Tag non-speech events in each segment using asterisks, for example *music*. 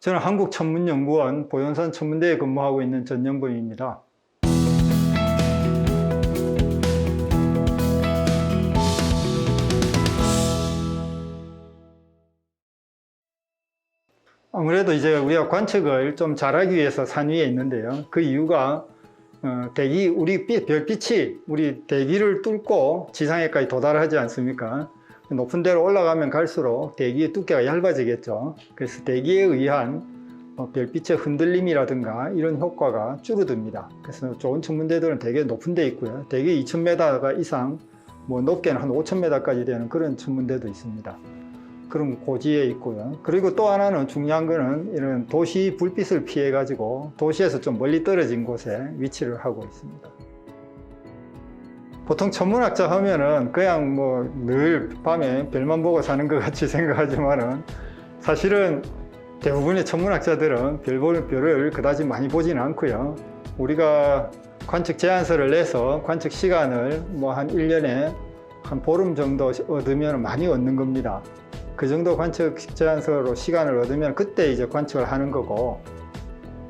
저는 한국천문연구원 보현산 천문대에 근무하고 있는 전연범입니다. 아무래도 이제 우리가 관측을 좀 잘하기 위해서 산 위에 있는데요. 그 이유가 어, 대기 우리 빛- 별빛이 우리 대기를 뚫고 지상에까지 도달하지 않습니까? 높은 데로 올라가면 갈수록 대기의 두께가 얇아지겠죠. 그래서 대기에 의한 어, 별빛의 흔들림이라든가 이런 효과가 줄어듭니다. 그래서 좋은 천문대들은 대개 높은 데 있고요. 대개 2,000m 이상, 뭐 높게는 한 5,000m까지 되는 그런 천문대도 있습니다. 그런 고지에 있고요. 그리고 또 하나는 중요한 거는 이런 도시 불빛을 피해 가지고 도시에서 좀 멀리 떨어진 곳에 위치를 하고 있습니다. 보통 천문학자 하면은 그냥 뭐 늘 밤에 별만 보고 사는 것 같이 *laughs* 생각하지만은 사실은 대부분의 천문학자들은 별볼 별을 그다지 많이 보지는 않고요. 우리가 관측 제안서를 내서 관측 시간을 뭐 한 1년에 한 보름 정도 얻으면 많이 얻는 겁니다. 그 정도 관측 제안서로 시간을 얻으면 그때 이제 관측을 하는 거고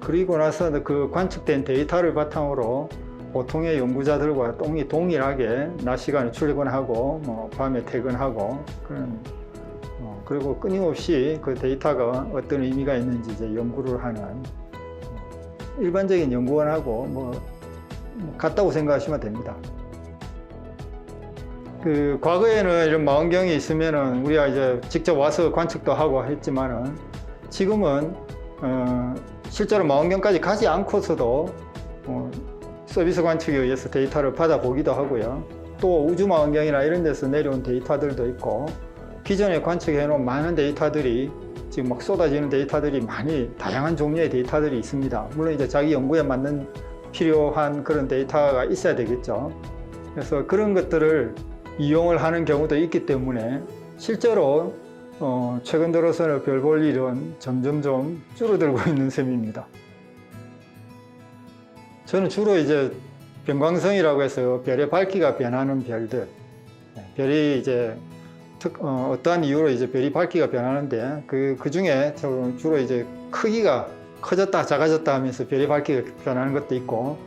그리고 나서 그 관측된 데이터를 바탕으로 보통의 연구자들과 동이 동일하게 낮 시간에 출근하고 뭐 밤에 퇴근하고 그런 어, 그리고 끊임없이 그 데이터가 어떤 의미가 있는지 이제 연구를 하는 어, 일반적인 연구원하고 뭐, 뭐 같다고 생각하시면 됩니다. 그 과거에는 이런 망원경이 있으면은 우리가 이제 직접 와서 관측도 하고 했지만은 지금은 어, 실제로 망원경까지 가지 않고서도 어, 서비스 관측에 의해서 데이터를 받아보기도 하고요. 또 우주 망원경이나 이런 데서 내려온 데이터들도 있고 기존에 관측해 놓은 많은 데이터들이 지금 막 쏟아지는 데이터들이 많이 다양한 종류의 데이터들이 있습니다. 물론 이제 자기 연구에 맞는 필요한 그런 데이터가 있어야 되겠죠. 그래서 그런 것들을 이용을 하는 경우도 있기 때문에 실제로 어, 최근 들어서는 별 볼 일은 점점 좀 줄어들고 *laughs* 있는 셈입니다. 저는 주로 이제 변광성이라고 해서 별의 밝기가 변하는 별들, 네, 별이 이제 특, 어, 어떠한 이유로 이제 별이 밝기가 변하는데 그, 그 중에 저 주로 이제 크기가 커졌다 작아졌다 하면서 별이 밝기가 변하는 것도 있고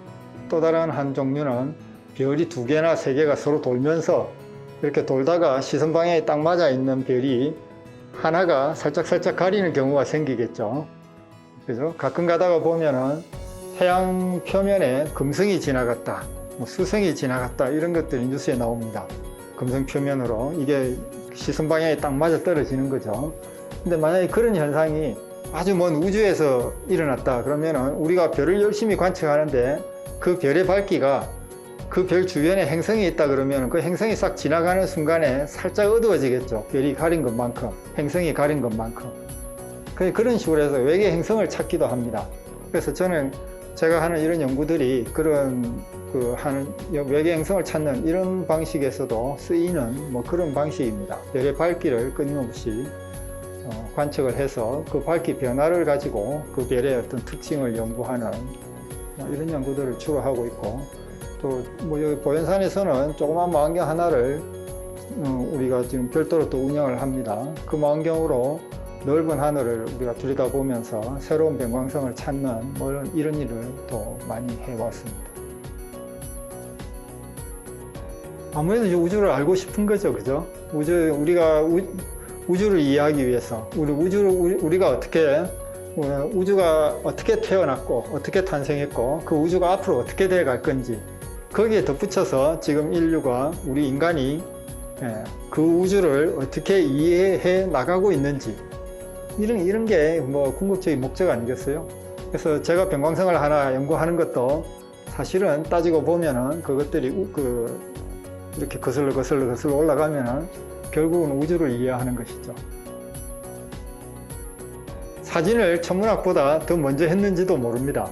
또 다른 한 종류는 별이 두 개나 세 개가 서로 돌면서 이렇게 돌다가 시선 방향에 딱 맞아 있는 별이 하나가 살짝 살짝 가리는 경우가 생기겠죠. 그죠? 가끔 가다가 보면은 태양 표면에 금성이 지나갔다, 뭐 수성이 지나갔다 이런 것들이 뉴스에 나옵니다. 금성 표면으로 이게 시선 방향에 딱 맞아 떨어지는 거죠. 근데 만약에 그런 현상이 아주 먼 우주에서 일어났다 그러면은 우리가 별을 열심히 관측하는데 그 별의 밝기가 그 별 주변에 행성이 있다 그러면 그 행성이 싹 지나가는 순간에 살짝 어두워지겠죠. 별이 가린 것만큼, 행성이 가린 것만큼. 그- 그런 식으로 해서 외계 행성을 찾기도 합니다. 그래서 저는 제가 하는 이런 연구들이 그런 그 하는 외계 행성을 찾는 이런 방식에서도 쓰이는 뭐 그런 방식입니다. 별의 밝기를 끊임없이 어, 관측을 해서 그 밝기 변화를 가지고 그 별의 어떤 특징을 연구하는 뭐 이런 연구들을 주로 하고 있고 또 뭐 여기 보현산에서는 조그만 망원경 하나를 어, 우리가 지금 별도로 또 운영을 합니다. 그 망원경으로 넓은 하늘을 우리가 들여다보면서 새로운 변광성을 찾는 뭐 이런- 일을 또 많이 해왔습니다. 아무래도 우주를 알고 싶은 거죠, 그죠? 우주 우리가 우, 우주를 이해하기 위해서 우리 우주를 우리, 우리가 어떻게 어, 우주가 어떻게 태어났고 어떻게 탄생했고 그 우주가 앞으로 어떻게 돼 갈 건지 거기에 덧붙여서 지금 인류가 우리 인간이 예, 그 우주를 어떻게 이해해 나가고 있는지 이런 이런 게 뭐 궁극적인 목적 아니겠어요? 그래서 제가 변광성을 하나 연구하는 것도 사실은 따지고 보면은 그것들이 우- 그 이렇게 거슬러 거슬러 거슬러 올라가면은 결국은 우주를 이해하는 것이죠. 사진을 천문학보다 더 먼저 했는지도 모릅니다.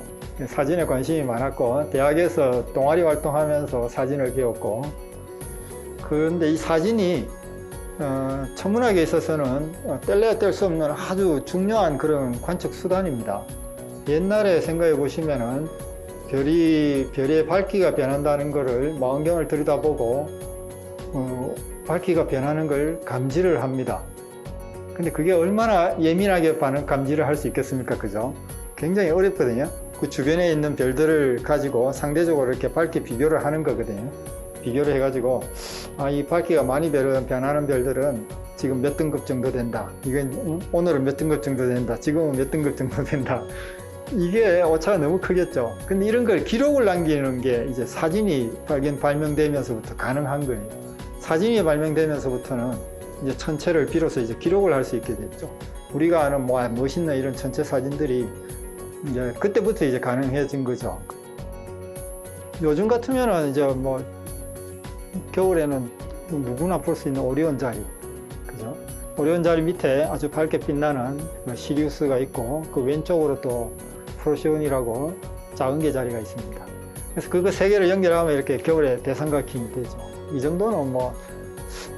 사진에 관심이 많았고 대학에서 동아리 활동하면서 사진을 배웠고 그런데 이 사진이 어, 천문학에 있어서는 어, 뗄래야 뗄 수 없는 아주 중요한 그런 관측 수단입니다. 옛날에 생각해 보시면은 별이 별의 밝기가 변한다는 것을 망원경을 들여다보고 어, 밝기가 변하는 걸 감지를 합니다. 근데 그게 얼마나 예민하게 반응 감지를 할 수 있겠습니까? 그죠? 굉장히 어렵거든요. 그 주변에 있는 별들을 가지고 상대적으로 이렇게 밝기 비교를 하는 거거든요. 비교를 해가지고 아, 이 밝기가 많이 변- 변하는 별들은 지금 몇 등급 정도 된다. 이건 오늘은 몇 등급 정도 된다. 지금은 몇 등급 정도 된다. *laughs* 이게 오차가 너무 크겠죠. 근데 이런 걸 기록을 남기는 게 이제 사진이 발견 발명되면서부터 가능한 거예요. 사진이 발명되면서부터는 이제 천체를 비로소 이제 기록을 할 수 있게 됐죠. 우리가 아는 뭐 멋있는 이런 천체 사진들이 이제 그때부터 이제 가능해진 거죠. 요즘 같으면은 이제 뭐 겨울에는 누구나 볼 수 있는 오리온 자리, 그죠? 오리온 자리 밑에 아주 밝게 빛나는 그 시리우스가 있고 그 왼쪽으로 또 프로시온이라고 작은 개 자리가 있습니다. 그래서 그거 세 개를 연결하면 이렇게 겨울에 대삼각형이 되죠. 이 정도는 뭐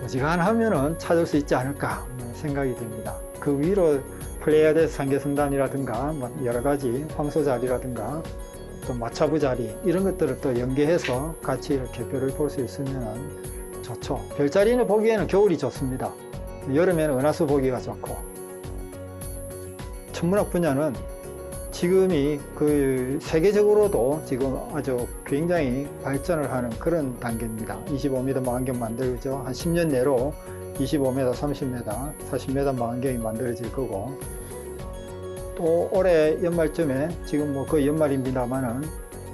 어지간하면은 찾을 수 있지 않을까 생각이 됩니다. 그 위로 플레이아데스 상계선단이라든가 뭐 여러 가지 황소 자리라든가 또 마차부 자리 이런 것들을 또 연계해서 같이 이렇게 별을 볼 수 있으면 좋죠. 별자리는 보기에는 겨울이 좋습니다. 여름에는 은하수 보기가 좋고 천문학 분야는 지금이 그 세계적으로도 지금 아주 굉장히 발전을 하는 그런 단계입니다. 25m 망원경 만들죠. 한 10년 내로 25m, 30m, 40m 망원경이 만들어질 거고 또 올해 연말쯤에 지금 뭐 거의 연말입니다만은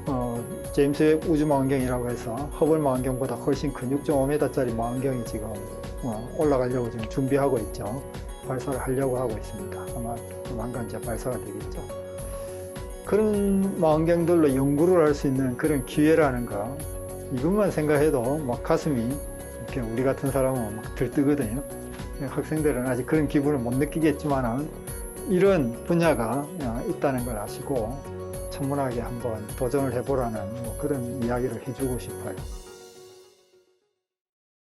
어, 제임스 웹 우주 망원경이라고 해서 허블 망원경보다 훨씬 큰 6.5m짜리 망원경이 지금 어, 올라가려고 지금 준비하고 있죠. 발사를 하려고 하고 있습니다. 아마 조만간 이제 발사가 되겠죠. 그런 망원경들로 연구를 할 수 있는 그런 기회라는 거 이것만 생각해도 막 가슴이 이렇게 우리 같은 사람은 막 들뜨거든요. 학생들은 아직 그런 기분을 못 느끼겠지만은 이런 분야가 어, 있다는 걸 아시고 천문학에 한번 도전을 해보라는 뭐 그런 이야기를 해주고 싶어요.